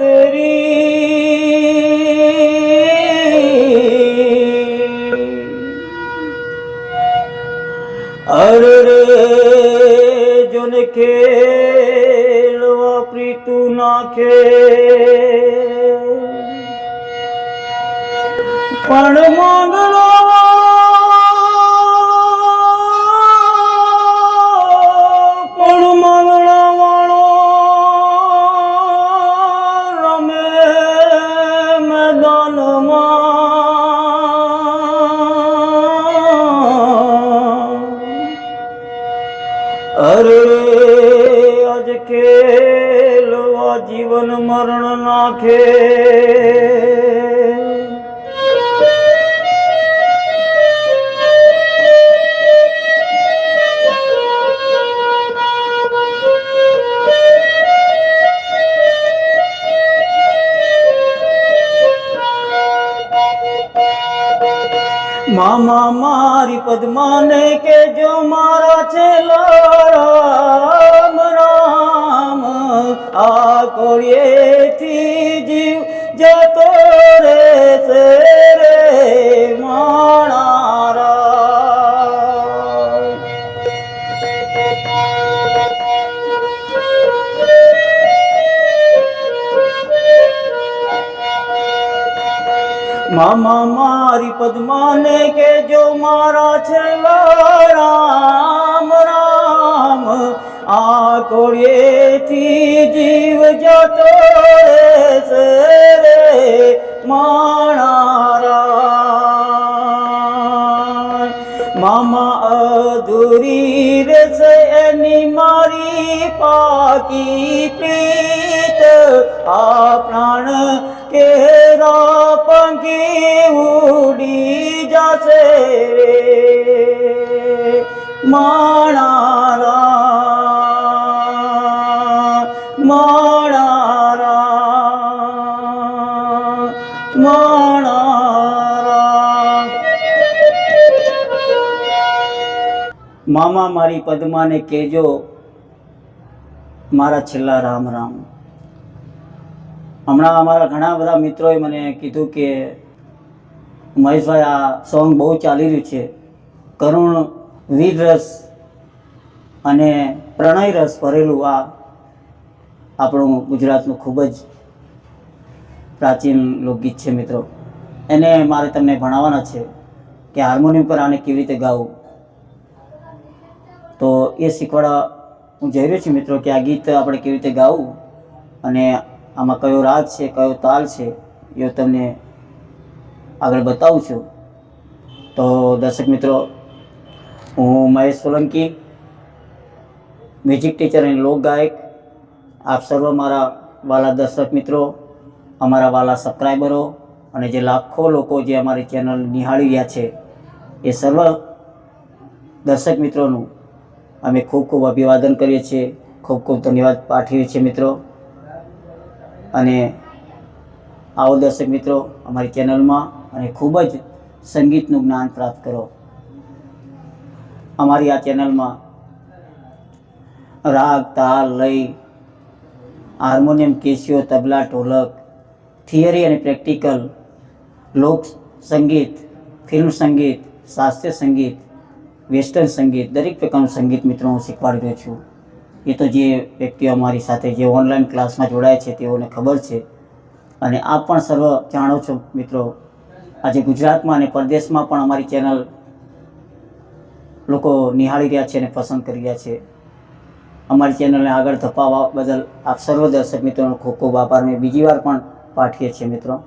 તેરી અરે રે જોને ખેલવા પ્રીતું નાખે પણ માંગણો અરે આજ ખેલવા જીવન મરણ નાખે. મામા મારી પદ્માને કે જો મારા છેલ્લા રામ રામ, આ કોળિયેથી જીવ જતો રે છે રે માણારા. મામા મારી પદ્માને કે જો મારા છેલ્લા રામ રામ આ કોળિયેથી જીવ જતો રે રે માણારા મામા અધૂરી રહેશે એની મારી પાકી પ્રીત આ પ્રાણ કેરા પંખી ઉડી જશે રે. માણારા માણારા મામા મારી પદ્માને કેજો મારા છેલ્લા રામ રામ. હમણાં અમારા ઘણા બધા મિત્રોએ મને કીધું કે મહેશભાઈ, આ સોંગ બહુ ચાલી રહ્યું છે. કરુણ વીર રસ અને પ્રણય રસ ભરેલું આ આપણું ગુજરાતનું ખૂબ જ પ્રાચીન લોકગીત છે મિત્રો. એને મારે તમને ભણાવવાના છે કે હાર્મોનિયમ પર આને કેવી રીતે ગાવું. તો એ શીખવાડવા હું જઈ રહ્યો છું મિત્રો કે આ ગીત આપણે કેવી રીતે ગાવું અને આમાં કયો રાગ છે, કયો તાલ છે, એ તમને આગળ બતાવું છું. તો દર્શક મિત્રો, હું મહેશ સોલંકી મ્યુઝિક ટીચર અને લોક ગાયક. આપ સર્વ મારા વાલા દર્શક મિત્રો, અમારા વાલા સબસ્ક્રાઈબરો અને જે લાખો લોકો જે અમારી ચેનલ નિહાળી રહ્યા છે, એ સર્વ દર્શક મિત્રોનું અમે ખૂબ ખૂબ અભિવાદન કરીએ છીએ. ખૂબ ખૂબ ધન્યવાદ પાઠવીએ છીએ મિત્રો. અને આવો દર્શક મિત્રો, અમારી ચેનલમાં અને ખૂબ જ સંગીતનું જ્ઞાન પ્રાપ્ત કરો. અમારી આ ચેનલમાં રાગ, તાલ, લય, harmonium Casio tabla, dholak, theory અને પ્રેક્ટિકલ, લોક સંગીત, ફિલ્મ સંગીત, શાસ્ત્રીય સંગીત, વેસ્ટર્ન સંગીત, દરેક પ્રકારનું સંગીત મિત્રો હું શીખવાડી રહ્યો છું. એ તો જે વ્યક્તિઓ અમારી સાથે જે ઓનલાઈન ક્લાસમાં જોડાય છે તેઓને ખબર છે. અને આપ પણ સર્વ જાણો છો મિત્રો, આજે ગુજરાતમાં અને પરદેશમાં પણ અમારી ચેનલ લોકો નિહાળી રહ્યા છે અને પસંદ કરી રહ્યા છે. અમારી ચેનલને આગળ ધપાવવા બદલ આપ સર્વ દર્શક મિત્રોનો ખૂબ ખૂબ આભાર મેં બીજી વાર પણ પાઠીએ છીએ મિત્રો.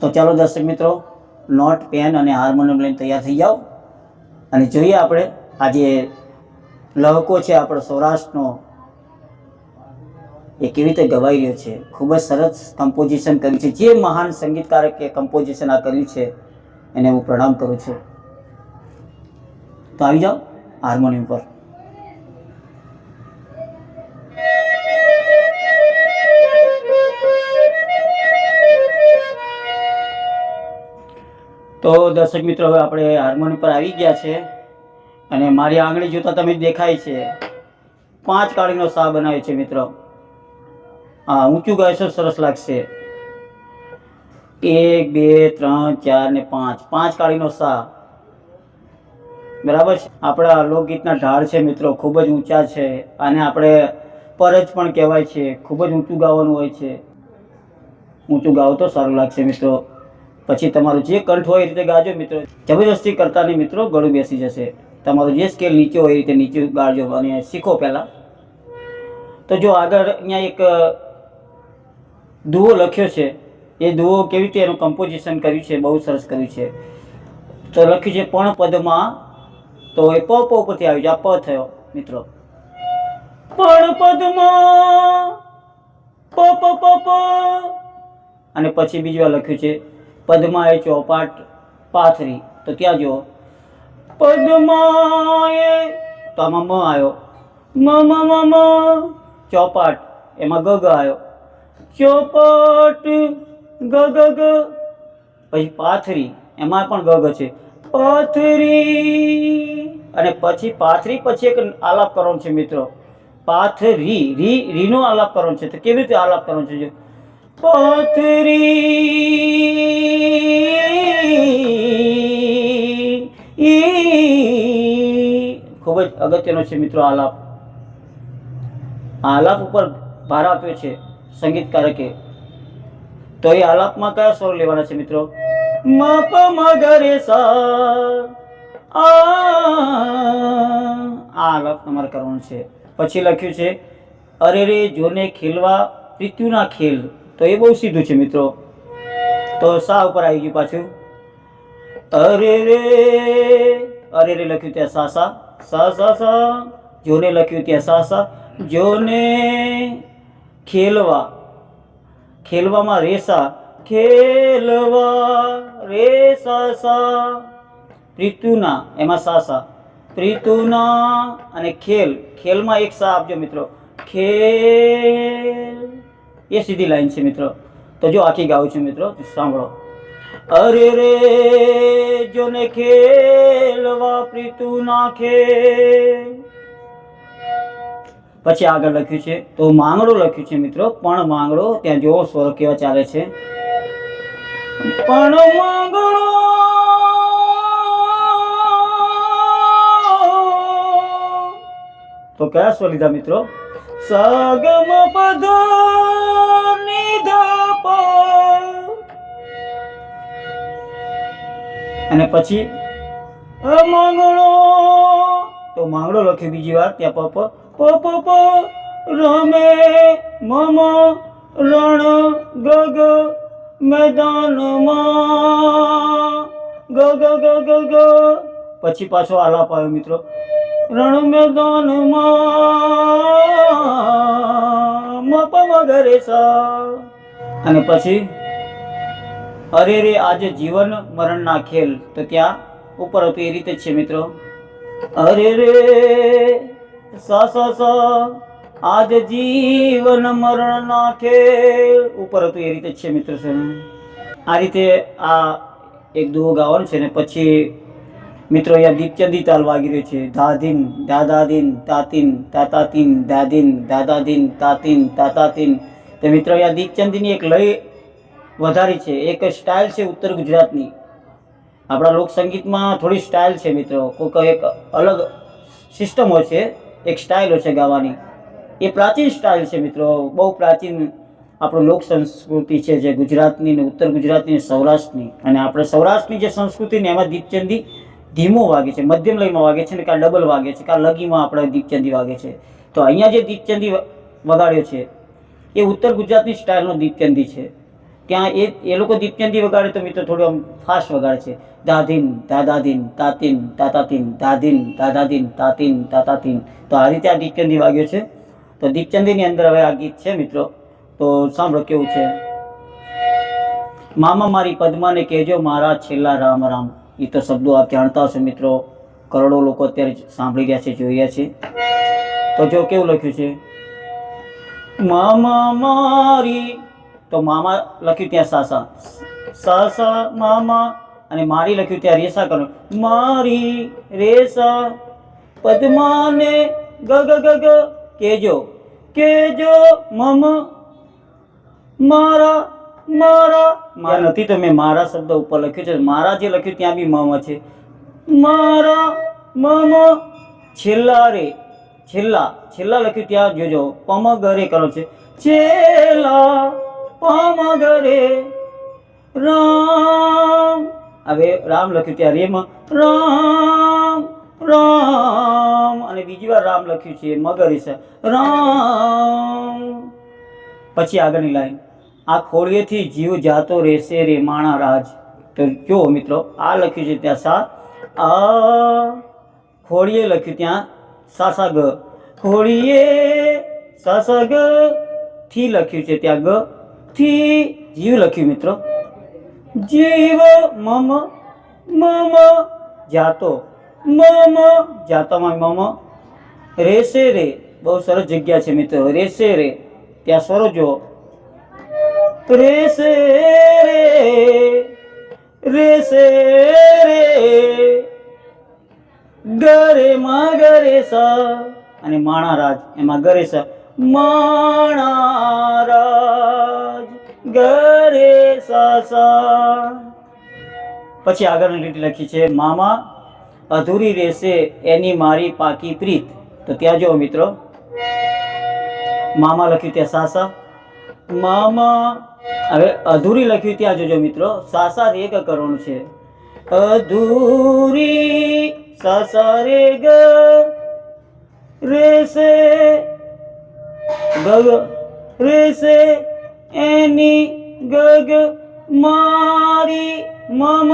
તો ચાલો દર્શક મિત્રો નોટ પેન અને હાર્મોનિયમ લઈને તૈયાર થઈ જાઓ. અને જોઈએ આપણે આજે લહકો છે આપણો સૌરાષ્ટ્રનો, એ કેવી રીતે ગવાઈ રહ્યો છે? ખૂબ જ સરસ કમ્પોઝિશન કર્યું છે. જે મહાન સંગીતકારકે કમ્પોઝિશન આ કર્યું છે, એને હું પ્રણામ કરું છું. તો આવી જાઓ હાર્મોનિયમ પર. તો દર્શક મિત્રો, હવે આપણે હાર્મોનિયમ પર આવી ગયા છે. અને મારી આંગળી જોતા તમે દેખાય છે. પાંચ કાળીનો સા બનાવ્યો છે મિત્રો. હા, ઊંચું ગાયશો સરસ લાગશે. એક, બે, ત્રણ, ચાર ને પાંચ. પાંચ કાળીનો સા બરાબર છે? આપણા લોકગીતના ઢાળ છે મિત્રો, ખૂબ જ ઊંચા છે અને આપણે પરજ પણ કહેવાય છે, ખૂબ જ ઊંચું ગાવાનું હોય છે. ઊંચું ગાવ તો સારું લાગશે મિત્રો. પછી તમારું જે કંઠ હોય એ રીતે ગાજો મિત્રો. જબરદસ્તી કરતા નહીં મિત્રો, ગળું બેસી જશે. તમારું જે સ્કેલ નીચે હોય એ રીતે નીચે ગાળજો અને શીખો પહેલાં. તો જો આગળ અહીંયા એક દુઓ લખ્યો છે. એ દુઓ કેવી રીતે એનું કમ્પોઝિશન કર્યું છે? બહુ સરસ કર્યું છે. તો લખ્યું છે પણ પદમાં, તો એ પ પ ઉપરથી આવી જાય પ થયો, મિત્રો. પણ પ પ પ અને પછી બીજું લખ્યું છે, પદમાં એ ચોપાટ પાથરી. તો ત્યાં જો પદમાં એ તો આમાં મ આવ્યો મ મ મ મ. ચોપાટ. એમાં ગ ગ આવ્યો ચોપાટ, ગ ગ ગ. પછી પાથરી. એમાં પણ ગ ગ છે. પાથરી અને પછી પાથરી પછી એક આલાપ કરવાનો છે મિત્રો. પાથરી. રી, રીનો આલાપ કરવાનો છે. તો કેવી રીતે આલાપ કરવાનો છે જો? પાથરી ખૂબ જ અગત્યનો છે મિત્રો આલાપ. આલાપ ઉપર ભાર આપ્યો છે સંગીતકારકે. તો એ આલાપમાં કયા સ્વર લેવાના છે મિત્રો? આ આલાપ તમારે કરવાનું છે. પછી લખ્યું છે, અરે રે, જોને ખેલવા પૃથ્વીના ખેલ. તો એ બહુ સીધું છે મિત્રો. તો સા ઉપર આવી ગયું પાછું? અરે રે. અરે રે લખ્યું ત્યાં સા સા સા સા સા. જોને લખ્યું ત્યાં સા સા. જોને ખેલવા. ખેલવામાં રેસા. ખેલવા રેસા, સા. પ્રીતુના, એમાં સા સા. પ્રીતુના અને ખેલ. ખેલમાં એક સા આપજો મિત્રો. ખેલ. એ સીધી લાઈન છે મિત્રો. તો જો આખી ગાઉં છું મિત્રો સાંભળો. અરે રે, જોને ખેલવા પ્રીતુના નાખે પછી આગળ લખ્યું છે, તો માંગડો લખ્યું છે મિત્રો, પણ માંગડો ત્યાં જોવો સ્વર કેવા ચાલે છે. પણ માંગડો તો કયા સ્વર લીધા મિત્રો? સગમ પદ નિધા પ અને પછી માંગડો તો માંગડો લખ્યો બીજી વાર, ત્યાં પ પ પ રમે મમ રણ ગગ મેદાનમાં. ગ ગ ગ ગ ગ પછી પાછો આલાપ આવ્યો મિત્રો, રણ મેદાનમાં મપ મગરે સા અને પછી અરે રે, આજે જીવન મરણના ખેલ તો ત્યાં ઉપર હતું એ રીતે છે મિત્રો. અરે રે, સ સ આજ જીવન મરણના ખેલ ઉપર હતું એ રીતે છે મિત્રો છે આ રીતે આ એક દુઓ ગાવાનું છે ને પછી મિત્રો અહીંયા દીપચંદી તાલ વાગી રહ્યો છે. ધાધીન દાદાધીન તાતીન, તાતાતીન દાધીન દાદાધીન તાતીન, તાતાતીન. તો મિત્રો અહીંયા દીપચંદીની એક લય વધારી છે. એક સ્ટાઇલ છે ઉત્તર ગુજરાતની. આપણા લોકસંગીતમાં થોડી સ્ટાઇલ છે મિત્રો. કોઈક એક અલગ સિસ્ટમ હોય છે. એક સ્ટાઇલ હોય છે ગાવાની. એ પ્રાચીન સ્ટાઇલ છે મિત્રો. બહુ પ્રાચીન આપણું લોક સંસ્કૃતિ છે જે ગુજરાતની ને ઉત્તર ગુજરાતની સૌરાષ્ટ્રની. અને આપણે સૌરાષ્ટ્રની જે સંસ્કૃતિ ને એમાં દીપચંદી ધીમો વાગે છે. મધ્યમ લયમાં વાગે છે ને કાં ડબલ વાગે છે. કાં લગીમાં આપણે દીપચંદી વાગે છે. તો અહીંયા જે દીપચંદી વગાડ્યો છે, એ ઉત્તર ગુજરાતની સ્ટાઇલનો દીપચંદી છે. ત્યાં એ એ લોકો દીપચંદી વગાડે તો મિત્રો થોડું આમ ફાસ્ટ વગાડે છે. દાધીન દાદાધીન તાતીન, તાતાતીન, દાદીન દાદાધીન તાતીન, તાતાતીન. તો આ રીતે આ દીપચંદી વાગ્યો છે. તો દીપચંદીની અંદર હવે આ ગીત છે મિત્રો. તો સાંભળો કેવું છે. મામા મારી પદ્માને કહેજો, મારા છેલ્લા રામ રામ. એ તો શબ્દો આપ જાણતા હશો મિત્રો. કરોડો લોકો અત્યારે સાંભળી ગયા છે રહ્યા છે. તો જો કેવું લખ્યું છે. મામા મારી તો મામા લખ્યું ત્યાં સાસા. સાસા મામા, અને મારી લખ્યું ત્યાં રેસા કરો મારી રેસા પદ્માને ગ ગ ગ ગ કેજો કેજો મમ, મારા મારા. મારા નથી તો મેં મારા શબ્દ ઉપર લખ્યું છે. મારા જે લખ્યું ત્યાં બી મમ છે. મારા મમ, છેલ્લા રે, છેલ્લા છેલ્લા લખ્યું ત્યાં જોજો. પમગરે કરો છે. છેલ્લા પમગરે રામ. હવે રામ લખ્યું ત્યાં રેમ. રામ રામ. અને બીજી વાર રામ લખ્યું છે મગર છે. રામ. પછી આગળની લાઈન. આ ખોળીએથી જીવ જાતો રહેશે રે માણા રાજ. તો જો મિત્રો, આ લખ્યું છે ત્યાં સા, આ ખોળીએ લખ્યું ત્યાં સાસા ગ. ખોળીએ સાસા ગ થી લખ્યું છે ત્યાં ગ. થી જીવ લખ્યું મિત્રો. જીવ મમ મમ જાતો. મમ જાતોમાં મમ. રેસે રે. બહુ સરસ જગ્યા છે મિત્રો. રેસે રે. ત્યાં સ્વરો જુઓ રેસે રે. રેસે રે. ગરે માં ગરે સા. અને માણા રાજ એમાં ગરે સા. માણા રાજ ગરે સાસા. પછી આગળની લીટી લખી છે, મામા, અધૂરી રહેશે એની મારી પાકી પ્રીત. તો ત્યાં જો મિત્રો. મામા લખ્યું ત્યાં સાસા. મામા. હવે અધૂરી લખ્યું ત્યાં જોજો મિત્રો. સાસા રેગ કરવાનું છે. અધૂરી સાસા રે ગ રેસે ગગ રેસે એની ગગ મારી મમ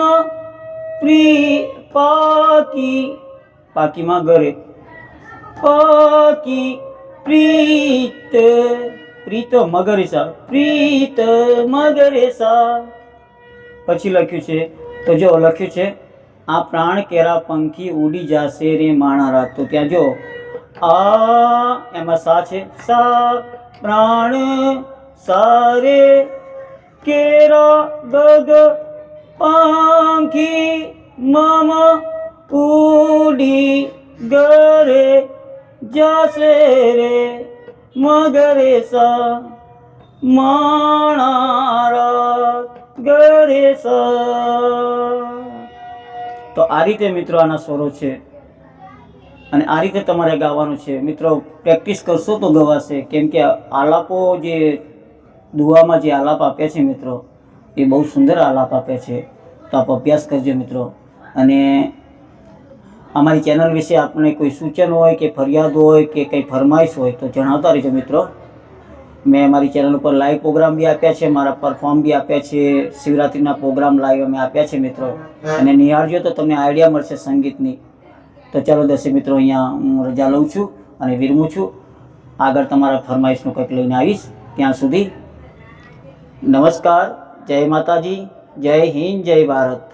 પ્રી પાકી. પાકીમાં ગરે પાકી પ્રીત. પ્રીત મગરેસા પ્રીત મગરેસા પછી લખ્યું છે, તો જો લખ્યું છે, આ પ્રાણ કેરા પંખી ઉડી જાશે રે માણા રાત. તો ત્યાં જો, આ એમાં સા છે, સા પ્રાણ સારે કેરા ગગ પાંખી મમ ઉડી ગરે જાશે રે મગરે સા માણારા ગરે સા તો આ રીતે મિત્રો આના સ્વરો છે અને આ રીતે તમારે ગાવાનું છે. મિત્રો પ્રેક્ટિસ કરશો તો ગવાશે. કેમ કે આલાપો જે દુઆમાં જે આલાપ આપ્યા છે મિત્રો, એ બહુ સુંદર આલાપ આપ્યા છે. તો આપ અભ્યાસ કરજો મિત્રો. અને અમારી ચેનલ વિશે આપને કોઈ સૂચન હોય કે ફરિયાદ હોય કે કંઈ ફરમાઈશ હોય તો જણાવતા રહેજો મિત્રો. મેં મારી ચેનલ ઉપર લાઈવ પ્રોગ્રામ બી આપ્યા છે, મારા પરફોર્મ બી આપ્યા છે, શિવરાત્રિના પ્રોગ્રામ લાઈવ અમે આપ્યા છે મિત્રો. અને નિહાળજો તો તમને આઈડિયા મળશે સંગીતની. તો ચાલો દસે મિત્રો, અહીંયા હું રજા લઉં છું અને વિરમું છું. આગળ તમારા ફરમાઈશનું કંઈક લઈને આવીશ. ત્યાં સુધી નમસ્કાર જય માતાજી જય હિન્દ જય ભારત.